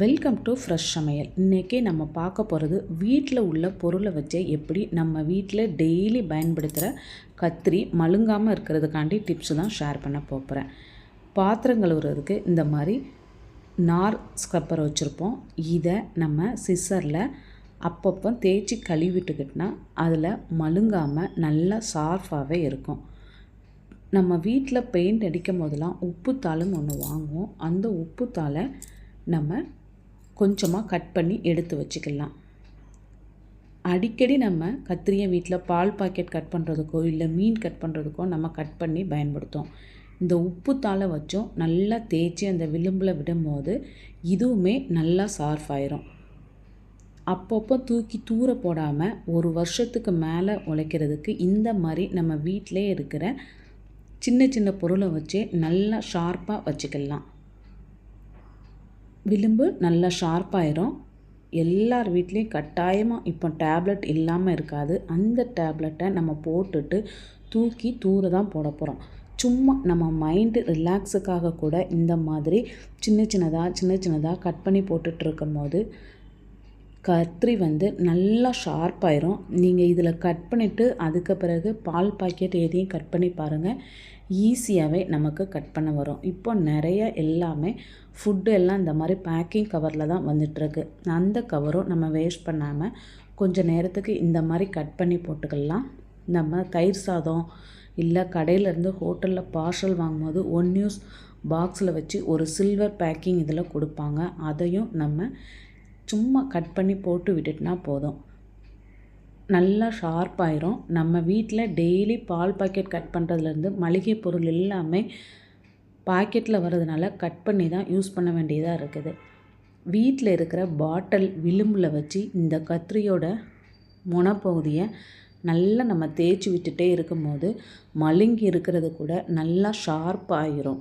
Welcome to fresh சமையல் இன்றைக்கி நம்ம பார்க்க போகிறது வீட்டில் உள்ள பொருளை வச்சு எப்படி நம்ம வீட்டில் டெய்லி பயன்படுத்துகிற கத்திரி மழுங்காமல் இருக்கிறதுக்காண்டி டிப்ஸ் தான் ஷேர் பண்ண போகிறேன் பாத்திரம் கழுவுறதுக்கு இந்த மாதிரி நார் ஸ்க்ரப்பர் வச்சுருப்போம். இதை நம்ம சிசரில் அப்பப்போ தேய்ச்சி கழுவிட்டுக்கிட்டோன்னா அதில் மழுங்காமல் நல்லா சார்ஃபாகவே இருக்கும். நம்ம வீட்டில் பெயிண்ட் அடிக்கும் போதெல்லாம் உப்புத்தாளுன்னு ஒன்று வாங்குவோம். அந்த உப்புத்தாளை நம்ம கொஞ்சமாக கட் பண்ணி எடுத்து வச்சுக்கலாம். அடிக்கடி நம்ம கத்திரியை வீட்டில் பால் பாக்கெட் கட் பண்ணுறதுக்கோ இல்லை மீன் கட் பண்ணுறதுக்கோ நம்ம கட் பண்ணி பயன்படுத்தோம் இந்த உப்பு தாளை வச்சும் நல்லா தேய்ச்சி அந்த விளிம்பில் விடும்போது இதுவுமே நல்லா சார்ஃப் ஆயிரும். அப்பப்போ தூக்கி தூர போடாமல் ஒரு வருஷத்துக்கு மேலே உழைக்கிறதுக்கு இந்த மாதிரி நம்ம வீட்டிலே இருக்கிற சின்ன சின்ன பொருளை வச்சு நல்லா ஷார்ப்பாக வச்சுக்கலாம். விளிம்பு நல்லா ஷார்ப்பாயிரும் எல்லார் வீட்லேயும் கட்டாயமாக இப்போ டேப்லெட் இல்லாமல் இருக்காது. அந்த டேப்லெட்டை நம்ம போட்டுட்டு தூக்கி தூர தான் போட போகிறோம் சும்மா நம்ம மைண்டு ரிலாக்ஸுக்காக கூட இந்த மாதிரி சின்ன சின்னதாக சின்ன சின்னதாக கட் பண்ணி போட்டுட்ருக்கும் போது கத்திரி வந்து நல்லா ஷார்ப்பாயிரும் நீங்கள் இதில் கட் பண்ணிவிட்டு அதுக்கு பிறகு பால் பாக்கெட் எதையும் கட் பண்ணி பாருங்கள் ஈஸியாகவே நமக்கு கட் பண்ண வரும். இப்போ நிறைய எல்லாமே ஃபுட்டு எல்லாம் இந்த மாதிரி பேக்கிங் கவரில் தான் வந்துட்டுருக்கு. அந்த கவரும் நம்ம வேஸ்ட் பண்ணாமல் கொஞ்சம் நேரத்துக்கு இந்த மாதிரி கட் பண்ணி போட்டுக்கலாம். நம்ம தயிர் சாதம் இல்லை கடையிலேருந்து ஹோட்டலில் பார்சல் வாங்கும்போது ஒன் யூஸ் பாக்ஸில் வச்சு ஒரு சில்வர் பேக்கிங் இதில் கொடுப்பாங்க. அதையும் நம்ம சும்மா கட் பண்ணி போட்டு விட்டுட்டுனா போதும். நல்லா ஷார்ப்பாயிரும் நம்ம வீட்டில் டெய்லி பால் பாக்கெட் கட் பண்ணுறதுலேருந்து மளிகை பொருள் எல்லாமே பாக்கெட்டில் வர்றதுனால கட் பண்ணி தான் யூஸ் பண்ண வேண்டியதாக இருக்குது. வீட்டில் இருக்கிற பாட்டில் விளிம்பில் வச்சு இந்த கத்திரியோட முனப்பகுதியை நல்லா நம்ம தேய்ச்சி விட்டுட்டே இருக்கும்போது மழுங்கி இருக்கிறது கூட நல்லா ஷார்ப்பாயிரும்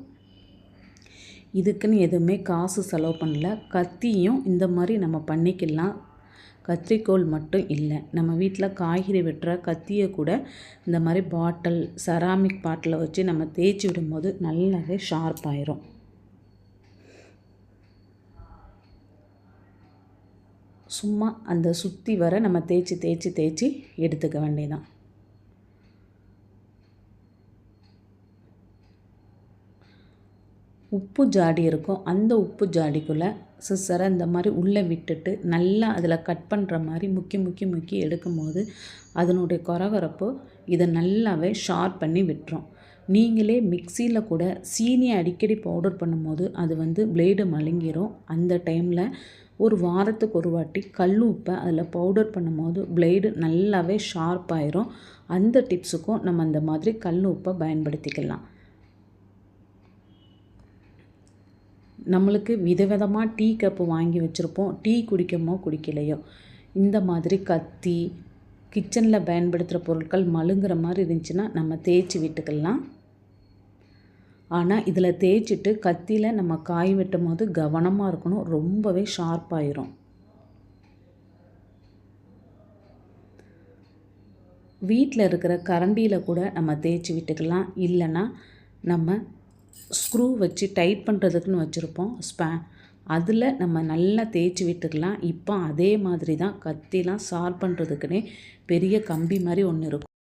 இதுக்குன்னு எதுவுமே காசு செலவு பண்ணல. கத்தியும் இந்த மாதிரி நம்ம பண்ணிக்கலாம். கத்திரிக்கோல் மட்டும் இல்லை. நம்ம வீட்டில் காய்கறி வெட்டுற கத்தியை கூட இந்த மாதிரி பாட்டில் செராமிக் பாட்டில் வச்சு நம்ம தேய்ச்சி விடும்போது நல்லாவே ஷார்ப் ஆயிரும். சும்மா அந்த சுற்றி வர நம்ம தேய்ச்சி தேய்ச்சி தேய்ச்சி எடுத்துக்க வேண்டியதான் உப்பு ஜாடி இருக்கும். அந்த உப்பு ஜாடிக்குள்ளே சிஸ்ஸரை இந்த மாதிரி உள்ளே விட்டுட்டு நல்லா அதில் கட் பண்ணுற மாதிரி முக்கி முக்கி முக்கி எடுக்கும்போது அதனுடைய குறவரப்பு இதை நல்லாவே ஷார்ப் பண்ணி விட்டுரும். நீங்களே மிக்சியில் கூட சீனியை அடிக்கடி பவுடர் பண்ணும்போது அது வந்து பிளேடு மழுங்கிரும். அந்த டைமில் ஒரு வாரத்துக்கு ஒரு வாட்டி கல் உப்பை அதில் பவுடர் பண்ணும்போது பிளேடு நல்லாவே ஷார்ப் ஆயிரும். அந்த டிப்ஸுக்கும் நம்ம அந்த மாதிரி கல் உப்பை பயன்படுத்திக்கலாம். நம்மளுக்கு விதவிதமாக டீ கப்பு வாங்கி வச்சுருப்போம். டீ குடிக்கமோ குடிக்கலையோ. இந்த மாதிரி கத்தி கிச்சனில் பயன்படுத்துகிற பொருட்கள் மழுங்குற மாதிரி இருந்துச்சுன்னா நம்ம தேய்ச்சி விட்டுக்கலாம். ஆனால் இதில் தேய்ச்சிட்டு கத்தியில் நம்ம காய் வெட்டும் போது கவனமாக இருக்கணும். ரொம்பவே ஷார்ப்பாயிரும் வீட்டில் இருக்கிற கரண்டியில் கூட நம்ம தேய்ச்சி விட்டுக்கலாம். இல்லைன்னா நம்ம ஸ்க்ரூ வச்சு டைட் பண்ணுறதுக்குன்னு வச்சுருப்போம் ஸ்பே அதில் நம்ம நல்லா தேய்ச்சி விட்டுக்கலாம். இப்போ அதே மாதிரி தான் கத்திலாம் ஷார்ப் பண்ணுறதுக்குன்னே பெரிய கம்பி மாதிரி ஒன்று இருக்கும்.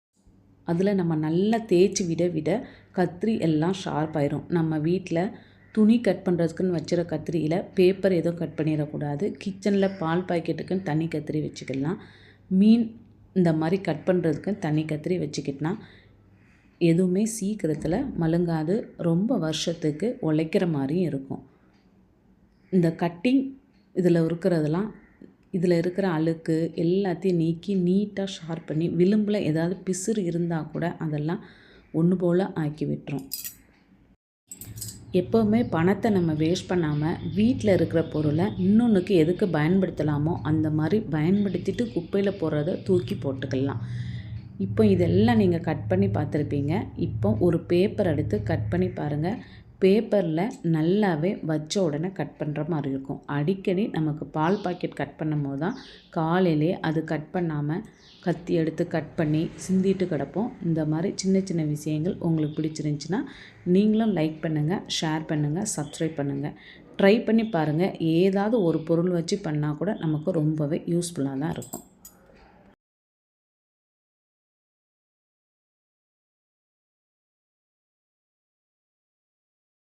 அதில் நம்ம நல்லா தேய்ச்சி விட விட கத்திரி எல்லாம் ஷார்ப் ஆயிரும். நம்ம வீட்டில் துணி கட் பண்ணுறதுக்குன்னு வச்சுற கத்திரியில் பேப்பர் எதுவும் கட் பண்ணிடக்கூடாது. கிச்சனில் பால் பாக்கெட்டுக்குன்னு தனி கத்திரி வச்சுக்கலாம். மீன் இந்த மாதிரி கட் பண்ணுறதுக்குன்னு தனி கத்திரி வச்சுக்கிட்டனா எதுவுமே சீக்கிரத்தில் மழுங்காது. ரொம்ப வருஷத்துக்கு உழைக்கிற மாதிரியும் இருக்கும். இந்த கட்டிங் இதில் இருக்கிறதெல்லாம் இதில் இருக்கிற அழுக்கு எல்லாத்தையும் நீக்கி நீட்டாக ஷார்ப் பண்ணி விளிம்பில் ஏதாவது பிசுறு இருந்தால் கூட அதெல்லாம் ஒன்று போல் ஆக்கி விட்டுரும். எப்போவுமே பணத்தை நம்ம வேஸ்ட் பண்ணாமல் வீட்டில் இருக்கிற பொருளை இன்னொன்றுக்கு எதுக்கு பயன்படுத்தலாமோ அந்த மாதிரி பயன்படுத்திட்டு குப்பையில் போடுறத தூக்கி போட்டுக்கலாம். இப்போ இதெல்லாம் நீங்கள் கட் பண்ணி பார்த்துருப்பீங்க. இப்போ ஒரு பேப்பர் எடுத்து கட் பண்ணி பாருங்கள் பேப்பரில் நல்லாவே வச்ச உடனே கட் பண்ணுற மாதிரி இருக்கும். அடிக்கடி நமக்கு பால் பாக்கெட் கட் பண்ணும் போது தான் காலையிலே அது கட் பண்ணாமல் கத்தி எடுத்து கட் பண்ணி சிந்திட்டு கிடப்போம். இந்த மாதிரி சின்ன சின்ன விஷயங்கள் உங்களுக்கு பிடிச்சிருந்துச்சின்னா நீங்களும் லைக் பண்ணுங்கள் ஷேர் பண்ணுங்கள் சப்ஸ்கிரைப் பண்ணுங்கள் ட்ரை பண்ணி பாருங்கள் ஏதாவது ஒரு பொருள் வச்சு பண்ணால் கூட நமக்கு ரொம்பவே யூஸ்ஃபுல்லாக தான் இருக்கும்.